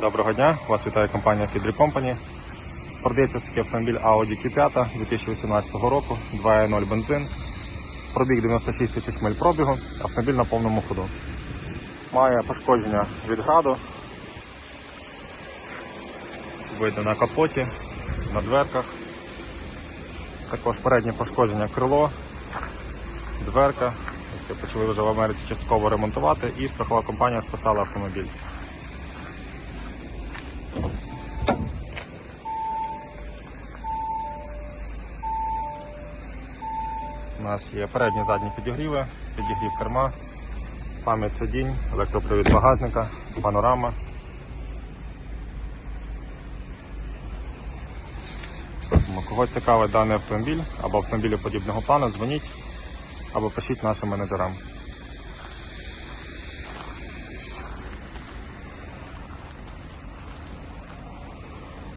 Доброго дня, вас вітає компанія Fidry Company. Продається такий автомобіль Audi Q5 2018 року, 2.0 бензин. Пробіг 96 тисяч миль пробігу, автомобіль на повному ходу. Має пошкодження від граду. Видно на капоті, на дверках. Також переднє пошкодження крило, дверка, почали вже в Америці частково ремонтувати, і страхова компанія спасала автомобіль. У нас є передні задні підігріви, підігрів керма, пам'ять сидінь, електропривід багажника, панорама. Кого цікавить даний автомобіль або автомобілі подібного плану, дзвоніть або пишіть нашим менеджерам.